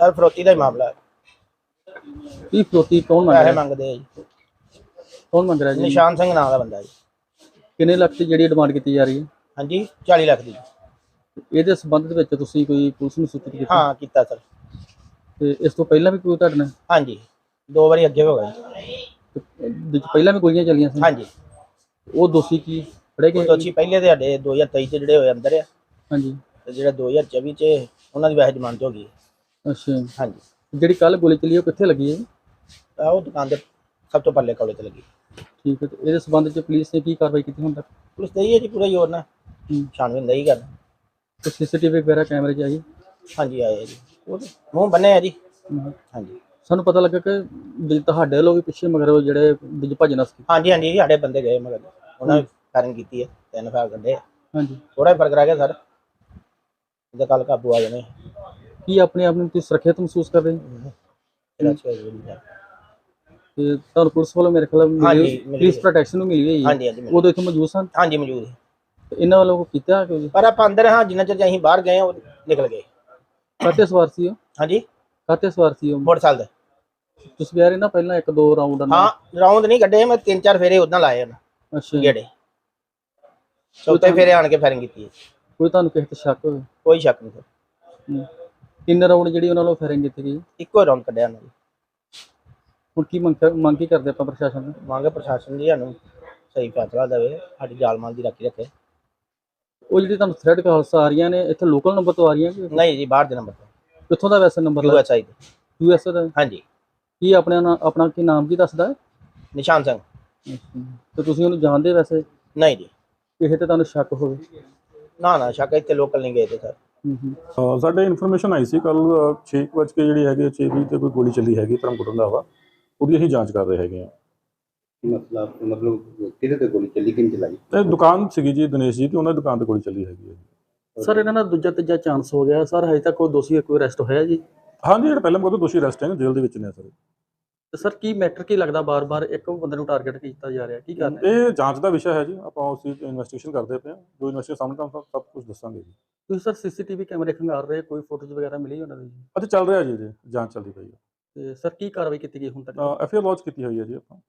Sir ਫਰੋਤੀ ਦਾ ਹੀ ਮਾਮਲਾ ਹੈ। ਕੀ ਫਰੋਤੀ ਕੌਣ ਮੰਗ ਪੈਸੇ ਰਿਹਾ ਮੰਗਦੇ ਆ ਜੀ। ਕੌਣ ਮੰਗ ਰਿਹਾ ਜੀ? ਨਿਸ਼ਾਨ ਸਿੰਘ ਨਾਮ ਦਾ ਬੰਦਾ ਜੀ। ਕਿੰਨੇ ਲੱਖ ਦੀ ਜਿਹੜੀ ਡਿਮਾਂਡ ਕੀਤੀ ਜਾ ਰਹੀ ਹੈ? ਹਾਂਜੀ 40 ਲੱਖ ਦੀ। ਇਹਦੇ ਸੰਬੰਧ ਦੇ ਵਿੱਚ ਤੁਸੀਂ ਕੋਈ ਪੁਲਿਸ ਨੂੰ ਸੂਚਿਤ ਕੀਤਾ? ਹਾਂ ਕੀਤਾ ਸਰ। ਤੇ ਇਸ ਤੋਂ ਪਹਿਲਾਂ ਵੀ ਕੋਈ ਤੁਹਾਡੇ ਨਾਲ? ਹਾਂਜੀ ਦੋ ਵਾਰੀ ਅੱਗੇ ਹੋ ਤੇ ਇਹਦੇ 'ਚ ਪਹਿਲਾਂ ਵੀ ਗੋਲੀਆਂ ਚੱਲੀਆਂ ਸੀ? ਹਾਂਜੀ। ਉਹ ਦੋਸ਼ੀ ਕੀ ਫੜੇ ਗਏ ਦੋਸ਼ੀ ਪਹਿਲੇ ਦੇ ਸਾਡੇ 2023 ਚ ਜਿਹੜੇ ਹੋਏ ਅੰਦਰ ਆ। ਹਾਂਜੀ। ਤੇ ਜਿਹੜਾ 2024 ਚ ਉਹਨਾਂ ਦੀ ਵੈਸੇ ਜ਼ਮਾਨਤ ਹੋ ਗਈ। ਹੈ। ਅੱਛਾ। ਹਾਂਜੀ। ਜਿਹੜੀ ਕੱਲ ਗੋਲੀ ਚੱਲੀ ਉਹ ਕਿੱਥੇ ਲੱਗੀ ਹੈ ਤਾਂ ਉਹ ਦੁਕਾਨ ਦੇ ਸਭ ਤੋਂ ਪੱਲੇ ਕੋਲੇ ਤੇ ਲੱਗੀ। ਠੀਕ ਹੈ ਤੇ ਇਹਦੇ ਸੰਬੰਧ 'ਚ ਪੁਲਿਸ ਨੇ ਕੀ ਕਾਰਵਾਈ ਕੀਤੀ ਹੁਣ ਤੱਕ? ਪੁਲਿਸ ਤੇ ਹੀ ਜੀ ਪੂਰਾ ਜ਼ੋਰ ਨਾਲ। ਹੂੰ। ਛਾਣਬੀਨ ਨਹੀਂ ਕਰਨਾ ਤੇ ਸੀਸੀਟੀਵੀ ਵਗੈਰਾ ਕੈਮਰੇ 'ਚ ਆਈ? ਹਾਂਜੀ ਆਏ ਆ ਜੀ। ਉਹ ਤੇ ਮੂੰਹ ਬੰਨੇ ਆ ਜੀ। ਹਾਂਜੀ। ਸਾਨੂੰ ਪਤਾ ਲੱਗਾ ਕਿ ਵੀ ਤੁਹਾਡੇ ਵੱਲੋਂ ਵੀ ਪਿੱਛੇ ਮਗਰ ਉਹ ਜਿਹੜੇ ਵਿੱਚ ਭੱਜਣਾ ਸੀ ਹਾਂਜੀ ਹਾਂਜੀ ਸਾਡੇ ਬੰਦੇ ਗਏ ਮਗਰ। ਉਹਨਾਂ ਨੇ ਫਾਇਰਿੰਗ ਕੀਤੀ ਹੈ ਤਿੰਨ ਫਾਇਰ ਕੱਢੇ ਹਾਂਜੀ। ਥੋੜਾ ਫ਼ਰਕ ਰਹਿ ਗਿਆ ਸਰ। ਇਹਦਾ ਕੱਲ ਕਾਬੂ ਆ ਜਾਣੇ। ਕੀ ਆਪਣੇ ਆਪ ਨੂੰ ਤੁਸੀਂ ਸੁਰੱਖਿਅਤ ਮਹਿਸੂਸ ਕਰ ਰਹੇ ਹੋ? ਜੀ। ਤੇ ਤੁਹਾਨੂੰ ਪੁਲਿਸ ਵੱਲੋਂ ਮੇਰੇ ਖਿਆਲ ਹਾਂਜੀ, ਮਿਲੀ ਮਿਲੀ ਪੁਲਿਸ। ਪ੍ਰੋਟੈਕਸ਼ਨ ਨੂੰ ਮਿਲੀ ਹੋਈ ਹੈ। ਹਾਂਜੀ ਹਾਂਜੀ ਮਿਲ- ਉਦੋਂ ਇੱਥੇ ਮੌਜੂਦ ਸਨ? ਹਾਂਜੀ ਮੌਜੂਦ ਹੈ ਤੇ ਇਹਨਾਂ ਵੱਲੋਂ ਕੋਈ ਕੀਤਾ ਕਿ ਪਰ ਆਪਾਂ ਅੰਦਰ ਹਾਂ ਜਿੰਨਾ ਚਿਰ ਅਸੀਂ ਬਾਹਰ ਗਏ ਉਹ ਨਿਕਲ ਗਏ। ਕਾਤੇ ਸਵਾਰ ਸੀ ਉਹ? ਹਾਂਜੀ। ਕਾਤੇ ਸਵਾਰ ਸੀ ਉਹ? ਮੋਟਰਸਾਈਕਲ ਦੇ ਤੁਸੀਂ ਕਹਿ ਰਹੇ ਨਾ ਪਹਿਲਾਂ ਇੱਕ ਦੋ ਰਾਉਂਡ ਹਾਂ ਰਾਉਂਡ ਨਹੀਂ ਕੱਢੇ ਮੈਂ ਤਿੰਨ ਚਾਰ ਫੇਰੇ ਉਦਾਂ ਲਾਏ ਉਹਨਾਂ ਅੱਛਾ। ਗੇੜੇ। ਚੌਥੇ ਫੇਰੇ ਆਣ ਕੇ ਫਾਇਰਿੰਗ ਕੀਤੀ ਹੈ। ਕੋਈ ਤੁਹਾਨੂੰ ਕਿਸੇ ਤੇ ਸ਼ੱਕ ਹੋਵੇ? ਕੋਈ ਸ਼ੱਕ ਨਹੀਂ। ਸਰ। ਤਿੰਨ ਰਾਉਂਡ ਜਿਹੜੀ ਉਹਨਾਂ ਵੱਲੋਂ ਫਾਇਰਿੰਗ ਕੀਤੀ ਗਈ? ਇੱਕੋ ਰਾਉਂਡ ਕੱਢਿਆ ਉਹਨਾਂ ਨੇ। ਹੁਣ ਕੀ ਮੰਗ ਕੀ ਕਰਦੇ ਆਪਾਂ ਪ੍ਰਸ਼ਾਸਨ ਨੂੰ? ਮੰਗ ਪ੍ਰਸ਼ਾਸਨ ਜੀ ਸਾਨੂੰ ਸਹੀ ਫੈਸਲਾ ਦੇਵੇ ਸਾਡੀ ਮਾਲ ਦੀ ਰਾਖੀ ਰੱਖੇ। ਉਹ ਜਿਹੜੀ ਤੁਹਾਨੂੰ ਥ੍ਰੈਡ ਕਾਲਸ ਆ ਰਹੀਆਂ ਨੇ ਇੱਥੇ ਲੋਕਲ ਨੰਬਰ ਤੋਂ ਆ ਰਹੀਆਂ ਕਿ? ਨਹੀਂ ਜੀ ਬਾਹਰ ਦੇ ਨੰਬਰ ਤੋਂ। ਕਿੱਥੋਂ ਦਾ ਵੈਸੇ ਨੰਬਰ ਲੱਗਾ ਯੂਐਸਆਈ ਦੇ। ਯੂਐਸ ਦਾ? ਹਾਂਜੀ। ਕੀ ਆਪਣੇ ਨਾ- ਆਪਣਾ ਕੀ ਨਾਮ ਕੀ ਦੱਸਦਾ ਹੈ? ਨਿਸ਼ਾਨ ਸਿੰਘ। ਤੇ ਤੁਸੀਂ ਉਹਨੂੰ ਜਾਣਦੇ ਵੈਸੇ? ਨਹੀਂ ਜੀ। ਕਿਸੇ ਤੇ ਤੁਹਾਨੂੰ ਸ਼ੱਕ ਹੋਵੇ? ਨਾ ਨਾ ਸ਼ੱਕ ਇੱਥੇ ਲੋਕਲ ਨਹੀਂ ਗਏ ਤੇ ਸਰ। ਹੂੰ ਸਾਡੇ ਇਨਫੋਰਮੇਸ਼ਨ ਆਈ ਸੀ ਕੱਲ 6 ਵਜੇ ਜਿਹੜੀ ਹੈਗੀ 6 ਵਜੇ ਤੇ ਕੋਈ ਗੋਲੀ ਚੱਲੀ ਹੈਗੀ ਧਰਮਕੋਟ ਦਾ ਵਾ ਉਹਦੀ ਅਸੀਂ ਜਾਂਚ ਕਰ ਰਹੇ ਹੈਗੇ ਆ। ਮਸਲਾ ਮਤਲਬ ਕਿਹਦੇ ਤੇ ਗੋਲੀ ਚੱਲੀ ਕਿੰਨ ਚਲਾਈ? ਤੇ ਦੁਕਾਨ ਸੀਗੀ ਜੀ ਦਿਨੇਸ਼ ਜੀ ਤੇ ਉਹਨਾਂ ਦੀ ਦੁਕਾਨ ਤੇ ਗੋਲੀ ਚੱਲੀ ਹੈਗੀ ਹੈ ਸਰ ਇਹਨਾਂ ਦਾ ਦੂਜਾ ਤੀਜਾ ਚਾਂਸ ਹੋ ਗਿਆ। ਸਰ ਹਜੇ ਤੱਕ ਕੋਈ ਦੋਸ਼ੀ ਕੋਈ ਅਰੈਸਟ ਹੋਇਆ ਜੀ? ਹਾਂਜੀ ਜਿਹੜਾ ਪਹਿਲਾਂ ਮਗਰ ਦੋਸ਼ੀ ਅਰੈਸਟ ਹੈ ਜੇਲ੍ਹ ਦੇ ਵਿੱਚ ਨੇ ਸਰ। ਤੇ ਸਰ ਕੀ ਮੈਟਰ ਕੀ ਲੱਗਦਾ ਬਾਰ-ਬਾਰ? ਇੱਕ ਬੰਦੇ ਨੂੰ ਟਾਰਗੇਟ ਕੀਤਾ ਜਾ ਰਿਹਾ ਕੀ ਕਾਰਨ ਇਹ ਜਾਂਚ ਦਾ ਵਿਸ਼ਾ ਹੈ ਜੀ ਆਪਾਂ ਉਸ ਦੀ ਇਨਵੈਸਟੀਗੇਸ਼ਨ ਕਰਦੇ ਪਏ ਹਾਂ। ਜੋ ਇਨਵੈਸਟੀਗੇਸ਼ਨ ਸਾਹਮਣੇ ਤੁਹਾਨੂੰ ਸਭ ਕੁਝ ਦੱਸਾਂਗੇ ਜੀ। ਤੁਸੀਂ ਸਰ ਸੀਸੀਟੀਵੀ ਕੈਮਰੇ ਖੰਗਾਰ ਰਹੇ ਕੋਈ ਫੋਟੋਜ਼ ਵਗੈਰਾ ਮਿਲੀ ਉਹਨਾਂ ਦੀ? ਜੀ? ਅਤੇ ਚੱਲ ਰਿਹਾ ਜੀ ਜੀ ਜਾਂਚ ਚੱਲਦੀ ਪਈ ਹੈ ਤੇ ਸਰ ਕੀ ਕਾਰਵਾਈ ਕੀਤੀ ਗਈ ਹੁਣ ਤੱਕ? ਐਫਆਈਆਰ ਲੌਂਚ ਕੀਤੀ ਹੋਈ ਹੈ ਜੀ ਆਪਾਂ।